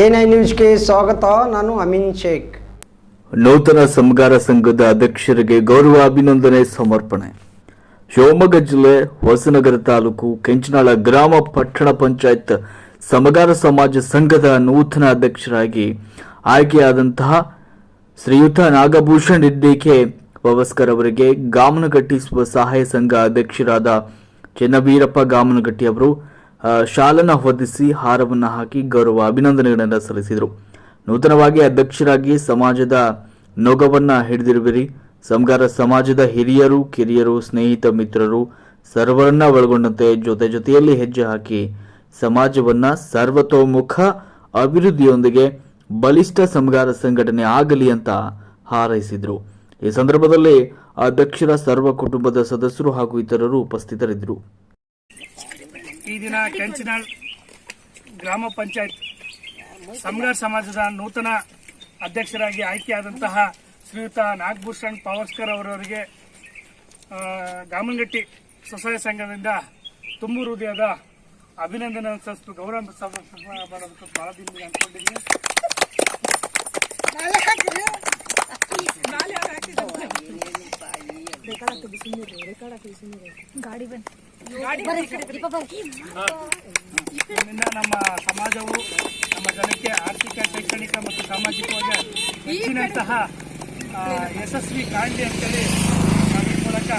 NI ನ್ಯೂಸ್ಗೆ ಸ್ವಾಗತ, ನಾನು ಅಮಿನ್ ಶೇಖ್. ನೂತನ ಸಮಗಾರ ಸಂಘದ ಅಧ್ಯಕ್ಷರಿಗೆ ಗೌರವ, ಅಭಿನಂದನೆ, ಸಮರ್ಪಣೆ. ಶಿವಮೊಗ್ಗ ಜಿಲ್ಲೆ ಹೊಸನಗರ ತಾಲೂಕು ಕೆಂಚನಾಳ ಗ್ರಾಮ ಪಟ್ಟಣ ಪಂಚಾಯತ್ ಸಮಗಾರ ಸಮಾಜ ಸಂಘದ ನೂತನ ಅಧ್ಯಕ್ಷರಾಗಿ ಆಯ್ಕೆಯಾದಂತಹ ಶ್ರೀಯುತ ನಾಗಭೂಷಣ್ ಇದ್ದೇಕೆ ಪವಸ್ಕರ್ ಅವರಿಗೆ ಗಾಮನಗಟ್ಟಿ ಸ್ವಸಹಾಯ ಸಂಘ ಅಧ್ಯಕ್ಷರಾದ ಚೆನ್ನವೀರಪ್ಪ ಗಾಮನಗಟ್ಟಿ ಅವರು ಶಾಲನ್ನ ಹೊದಿಸಿ ಹಾರವನ್ನು ಹಾಕಿ ಗೌರವ ಅಭಿನಂದನೆಗಳನ್ನು ಸಲ್ಲಿಸಿದರು. ನೂತನವಾಗಿ ಅಧ್ಯಕ್ಷರಾಗಿ ಸಮಾಜದ ನೊಗವನ್ನು ಹಿಡಿದಿರುವಿರಿ. ಸಮಗಾರ ಸಮಾಜದ ಹಿರಿಯರು, ಕಿರಿಯರು, ಸ್ನೇಹಿತ ಮಿತ್ರರು ಸರ್ವರನ್ನ ಒಳಗೊಂಡಂತೆ ಜೊತೆ ಜೊತೆಯಲ್ಲಿ ಹೆಜ್ಜೆ ಹಾಕಿ ಸಮಾಜವನ್ನ ಸರ್ವತೋಮುಖ ಅಭಿವೃದ್ಧಿಯೊಂದಿಗೆ ಬಲಿಷ್ಠ ಸಮಗಾರ ಸಂಘಟನೆ ಆಗಲಿ ಅಂತ ಹಾರೈಸಿದರು. ಈ ಸಂದರ್ಭದಲ್ಲಿ ಅಧ್ಯಕ್ಷರ ಸರ್ವ ಕುಟುಂಬದ ಸದಸ್ಯರು ಹಾಗೂ ಇತರರು ಉಪಸ್ಥಿತರಿದ್ದರು. ಈ ದಿನ ಕೆಂಚನಾಳ್ ಗ್ರಾಮ ಪಂಚಾಯತ್ ಸಮಗಾರ್ ಸಮಾಜದ ನೂತನ ಅಧ್ಯಕ್ಷರಾಗಿ ಆಯ್ಕೆಯಾದಂತಹ ಶ್ರೀಯುತ ನಾಗಭೂಷಣ್ ಪಾವಸ್ಕರ್ ಅವರವರಿಗೆ ಗಾಮನಗಟ್ಟಿ ಸ್ವಸಹಾಯ ಸಂಘದಿಂದ ತುಂಬು ಹೃದಯದ ಅಭಿನಂದನೆ ಸಲ್ಲಿಸ್ತು. ಗೌರವ ಮಾಡೋದಕ್ಕೆ ಬಹಳ ದಿನ ಇದರಿಂದ ನಮ್ಮ ಸಮಾಜವು ನಮ್ಮ ಜನಕ್ಕೆ ಆರ್ಥಿಕ ಶೈಕ್ಷಣಿಕ ಮತ್ತು ಸಾಮಾಜಿಕವಾಗಿ ಹೆಚ್ಚಿನಂತಹ ಯಶಸ್ವಿ ಕಾಣಲಿ ಅಂತೇಳಿ ಮೂಲಕ